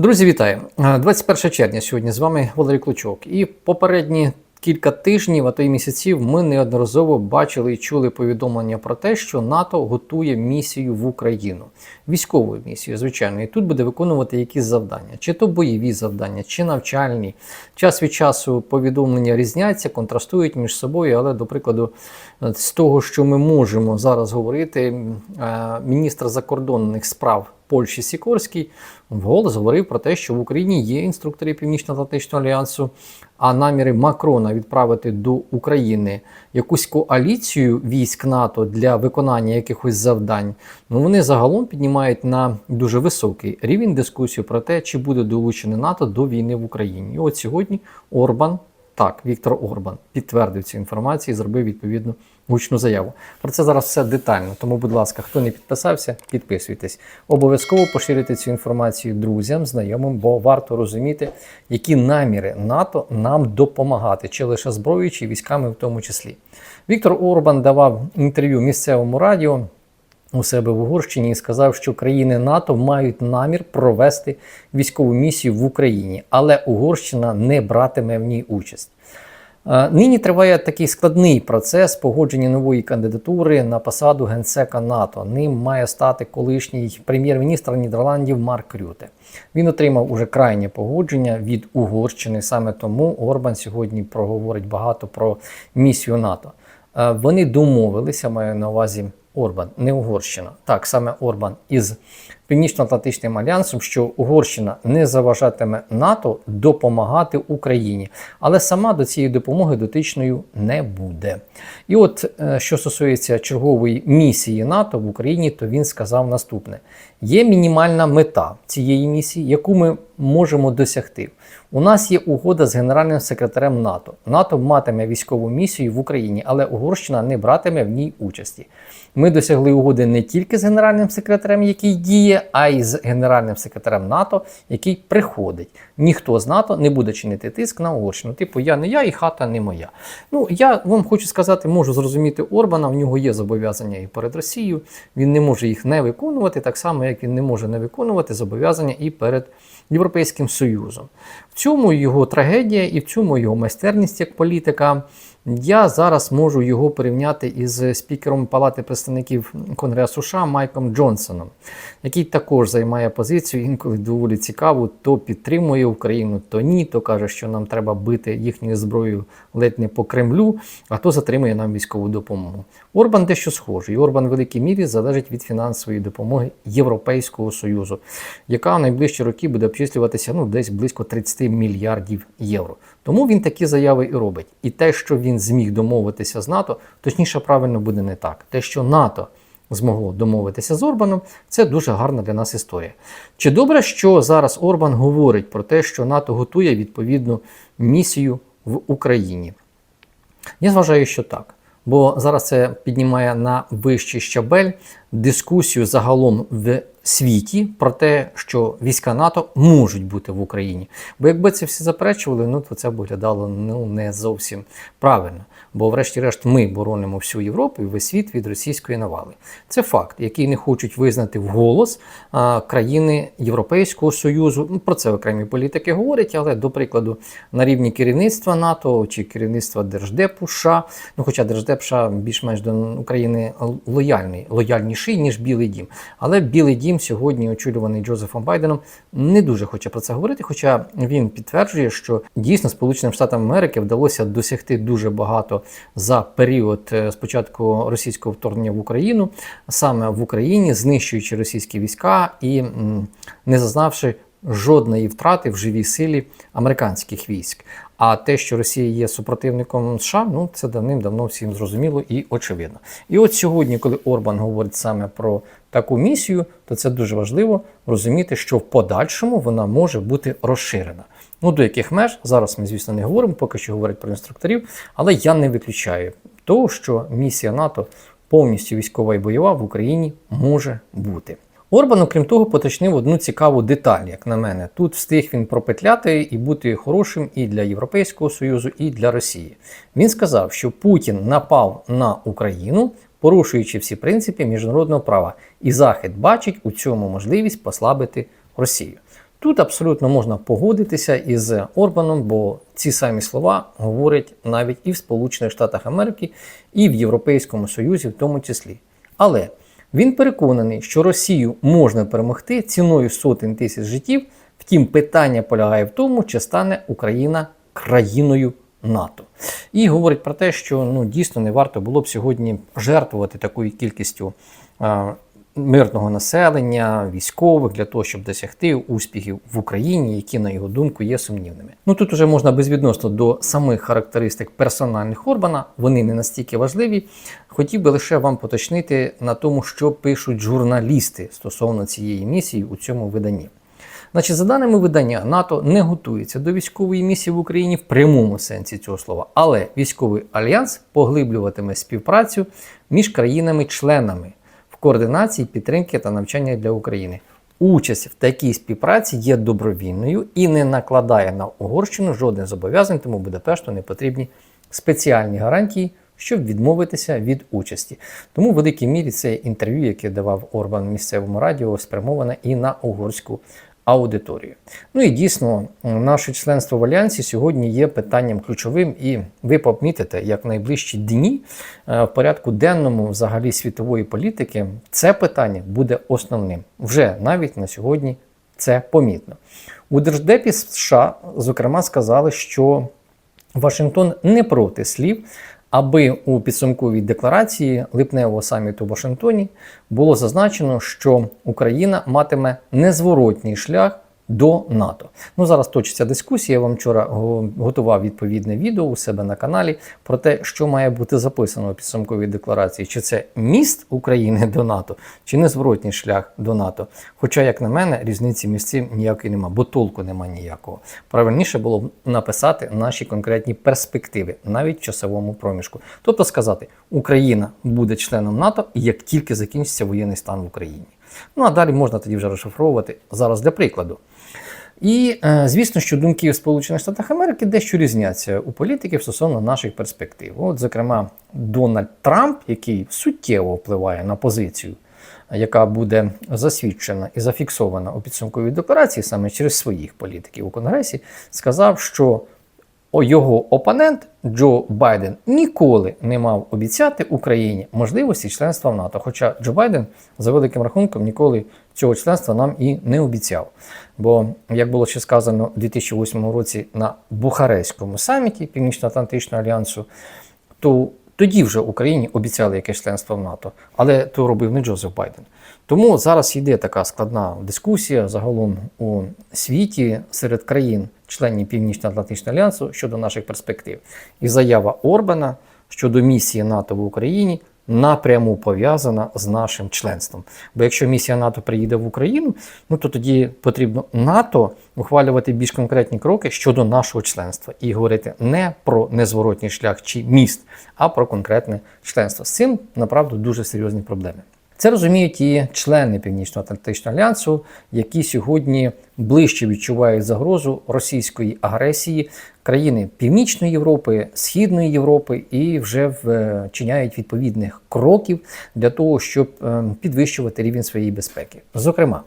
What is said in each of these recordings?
Друзі, вітаю! Е, 21 червня сьогодні з вами Валерій Клочок. І попередні кілька тижнів, а то й місяців, ми неодноразово бачили і чули повідомлення про те, що НАТО готує місію в Україну, військову місію, звичайно, і тут буде виконувати якісь завдання, чи то бойові завдання, чи навчальні. Час від часу повідомлення різняться, контрастують між собою, але, до прикладу, е, з того, що ми можемо зараз говорити, е, міністр закордонних справ. Польщі Сікорський вголос говорив про те, що в Україні є інструктори Північно-Атлантичного альянсу, а наміри Макрона відправити до України якусь коаліцію військ НАТО для виконання якихось завдань, ну вони загалом піднімають на дуже високий рівень дискусію про те, чи буде долучене НАТО до війни в Україні. І от сьогодні Орбан. Так, Віктор Орбан підтвердив цю інформацію і зробив відповідну гучну заяву. Про це зараз все детально. Тому, будь ласка, хто не підписався, підписуйтесь. Обов'язково поширюйте цю інформацію друзям, знайомим, бо варто розуміти, які наміри НАТО нам допомагати, чи лише зброєю, чи військами в тому числі. Віктор Орбан давав інтерв'ю місцевому радіо. У себе в Угорщині і сказав, що країни НАТО мають намір провести військову місію в Україні, але Угорщина не братиме в ній участь. Е, Нині триває такий складний процес погодження нової кандидатури на посаду генсека НАТО. Ним має стати колишній прем'єр-міністр Нідерландів Марк Рюте. Він отримав уже крайнє погодження від Угорщини. Саме тому Орбан сьогодні проговорить багато про місію НАТО. Е, Вони домовилися, маю на увазі Орбан, не Угорщина. Так, саме Орбан із Північно-Атлантичним альянсом, що Угорщина не заважатиме НАТО допомагати Україні, але сама до цієї допомоги дотичною не буде. І от е, що стосується чергової місії НАТО в Україні, то він сказав наступне: є мінімальна мета цієї місії, яку ми можемо досягти. У нас є угода з генеральним секретарем НАТО. НАТО матиме військову місію в Україні, але Угорщина не братиме в ній участі. Ми досягли угоди не тільки з генеральним секретарем, який діє, а й з генеральним секретарем НАТО, який приходить. Ніхто з НАТО не буде чинити тиск на Угорщину. Типу, я не я і хата не моя. Ну я вам хочу сказати, можу зрозуміти Орбана. В нього є зобов'язання і перед Росією. Він не може їх не виконувати, так само як він не може не виконувати зобов'язання і перед Європейським Союзом. В цьому його трагедія і в цьому його майстерність як політика. Я зараз можу його порівняти із спікером Палати представників Конгресу США Майком Джонсоном, який також займає позицію інколи доволі цікаву, то підтримує Україну, то ні, то каже, що нам треба бити їхньою зброєю ледь не по Кремлю, а то затримує нам військову допомогу. Орбан дещо схожий. Орбан в великій мірі залежить від фінансової допомоги Європейського Союзу, яка в найближчі роки буде обчислюватися ну, десь близько 30 мільярдів євро. Тому він такі заяви і робить. І те, що він зміг домовитися з НАТО, точніше, правильно буде не так. Те, що НАТО змогло домовитися з Орбаном, це дуже гарна для нас історія. Чи добре, що зараз Орбан говорить про те, що НАТО готує відповідну місію в Україні? Я вважаю, що так. Бо зараз це піднімає на вищий щабель дискусію загалом в світі про те, що війська НАТО можуть бути в Україні. Бо якби це всі заперечували, ну то це б виглядало ну не зовсім правильно. Бо, врешті-решт, ми боронимо всю Європу і весь світ від російської навали. Це факт, який не хочуть визнати вголос країни Європейського Союзу. Ну, про це окремі політики говорять, але до прикладу, на рівні керівництва НАТО чи керівництва Держдепу США, ну хоча Держдеп США більш-менш до України лояльний, лояльніший, ніж Білий Дім. Але Білий Дім сьогодні, очолюваний Джозефом Байденом, не дуже хоче про це говорити. Хоча він підтверджує, що дійсно Сполученим Штатам Америки вдалося досягти дуже багато за період е, спочатку російського вторгнення в Україну, саме в Україні, знищуючи російські війська і не зазнавши жодної втрати в живій силі американських військ. А те, що Росія є супротивником США, ну це давним-давно всім зрозуміло і очевидно. І от сьогодні, коли Орбан говорить саме про таку місію, то це дуже важливо розуміти, що в подальшому вона може бути розширена. Ну, до яких меж зараз ми, звісно, не говоримо, поки що говорять про інструкторів, але я не виключаю того, що місія НАТО повністю військова і бойова в Україні може бути. Орбан, окрім того, поточнив одну цікаву деталь, як на мене. Тут встиг він пропетляти і бути хорошим і для Європейського Союзу, і для Росії. Він сказав, що Путін напав на Україну, порушуючи всі принципи міжнародного права, і Захід бачить у цьому можливість послабити Росію. Тут абсолютно можна погодитися із Орбаном, бо ці самі слова говорять навіть і в Сполучених Штатах Америки, і в Європейському Союзі, в тому числі. Але він переконаний, що Росію можна перемогти ціною сотень тисяч життів. Втім, питання полягає в тому, чи стане Україна країною НАТО. І говорить про те, що ну дійсно не варто було б сьогодні жертвувати такою кількістю мирного населення, військових для того, щоб досягти успіхів в Україні, які, на його думку, є сумнівними. Ну тут уже можна безвідносно до самих характеристик персональних Орбана, вони не настільки важливі. Хотів би лише вам поточнити на тому, що пишуть журналісти стосовно цієї місії у цьому виданні. Значить, за даними видання, НАТО не готується до військової місії в Україні в прямому сенсі цього слова, але військовий альянс поглиблюватиме співпрацю між країнами-членами координації підтримки та навчання для України. Участь в такій співпраці є добровільною і не накладає на Угорщину жодних зобов'язань, тому Будапешту не потрібні спеціальні гарантії, щоб відмовитися від участі. Тому в великій мірі це інтерв'ю, яке давав Орбан місцевому радіо, спрямоване і на угорську аудиторію. Ну і дійсно, наше членство в Альянсі сьогодні є питанням ключовим, і ви помітите, як в найближчі дні е, в порядку денному взагалі світової політики це питання буде основним. Вже навіть на сьогодні це помітно. У Держдепі США, зокрема, сказали, що Вашингтон не проти слів, аби у підсумковій декларації липневого саміту в Вашингтоні було зазначено, що Україна матиме незворотній шлях. До НАТО. Ну зараз точиться дискусія. Я вам вчора готував відповідне відео у себе на каналі про те, що має бути записано у підсумковій декларації: чи це міст України до НАТО, чи незворотній шлях до НАТО. Хоча, як на мене, різниці між цим ніякої нема, бо толку нема ніякого. Правильніше було б написати наші конкретні перспективи навіть в часовому проміжку. Тобто сказати, Україна буде членом НАТО, як тільки закінчиться воєнний стан в Україні. Ну а далі можна тоді вже розшифровувати зараз для прикладу. І е, звісно, що думки в Сполучених Штатах Америки дещо різняться у політиків стосовно наших перспектив. От, зокрема, Дональд Трамп, який суттєво впливає на позицію, яка буде засвідчена і зафіксована у підсумковій декларації саме через своїх політиків у Конгресі, сказав, що його опонент Джо Байден ніколи не мав обіцяти Україні можливості членства в НАТО. Хоча Джо Байден за великим рахунком ніколи цього членства нам і не обіцяв. Бо, як було ще сказано у 2008 році на Бухарестському саміті Північно-Атлантичного альянсу, то тоді вже Україні обіцяли якесь членство в НАТО, але то робив не Джозеф Байден. Тому зараз йде така складна дискусія загалом у світі серед країн, членів Північно-Атлантичного альянсу щодо наших перспектив. І заява Орбана щодо місії НАТО в Україні напряму пов'язана з нашим членством. Бо якщо місія НАТО приїде в Україну, ну то тоді потрібно НАТО ухвалювати більш конкретні кроки щодо нашого членства і говорити не про незворотній шлях чи міст, а про конкретне членство. З цим направду дуже серйозні проблеми. Це розуміють і члени Північно-Атлантичного альянсу, які сьогодні ближче відчувають загрозу російської агресії країни Північної Європи, Східної Європи і вже вчиняють відповідних кроків для того, щоб ем, підвищувати рівень своєї безпеки. Зокрема,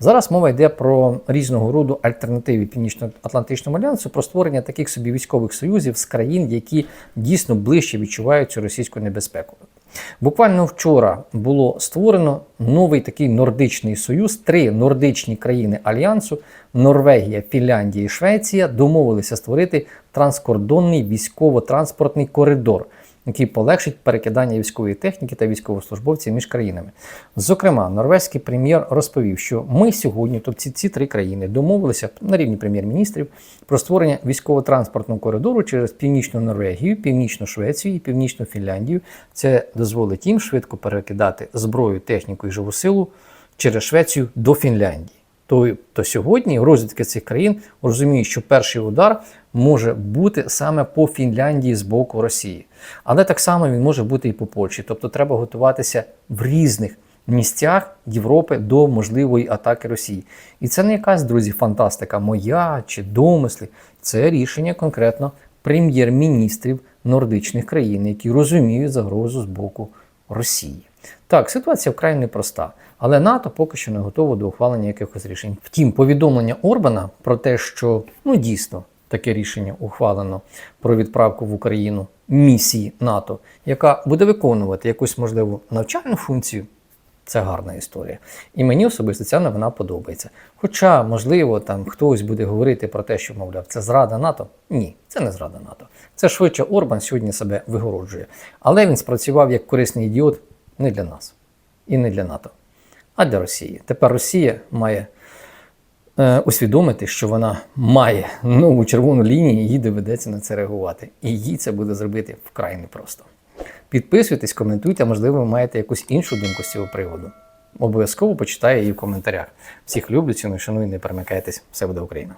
зараз мова йде про різного роду альтернативи Північно-Атлантичному альянсу, про створення таких собі військових союзів з країн, які дійсно ближче відчувають цю російську небезпеку. Буквально вчора було створено новий такий нордичний союз. Три нордичні країни альянсу Норвегія, Фінляндія і Швеція домовилися створити транскордонний військово-транспортний коридор який полегшить перекидання військової техніки та військовослужбовців між країнами. Зокрема, норвезький прем'єр розповів, що ми сьогодні, тобто ці, ці три країни, домовилися на рівні прем'єр-міністрів про створення військово-транспортного коридору через північну Норвегію, північну Швецію і північну Фінляндію. Це дозволить їм швидко перекидати зброю, техніку і живу силу через Швецію до Фінляндії то, то сьогодні розвідки цих країн розуміють, що перший удар може бути саме по Фінляндії з боку Росії. Але так само він може бути і по Польщі. Тобто треба готуватися в різних місцях Європи до можливої атаки Росії. І це не якась, друзі, фантастика моя чи домисли. Це рішення конкретно прем'єр-міністрів нордичних країн, які розуміють загрозу з боку Росії. Так, ситуація вкрай непроста, але НАТО поки що не готово до ухвалення якихось рішень. Втім, повідомлення Орбана про те, що ну дійсно таке рішення ухвалено про відправку в Україну місії НАТО, яка буде виконувати якусь можливу навчальну функцію. Це гарна історія. І мені особисто ця новина подобається. Хоча, можливо, там хтось буде говорити про те, що, мовляв, це зрада НАТО. Ні, це не зрада НАТО. Це швидше Орбан сьогодні себе вигороджує. Але він спрацював як корисний ідіот не для нас і не для НАТО, а для Росії. Тепер Росія має е, усвідомити, що вона має нову червону лінію, і їй доведеться на це реагувати. І їй це буде зробити вкрай непросто. Підписуйтесь, коментуйте, а можливо, ви маєте якусь іншу думку з цього приводу. Обов'язково почитаю її в коментарях. Всіх люблю, ціную, шаную, не перемикайтесь. Все буде Україна!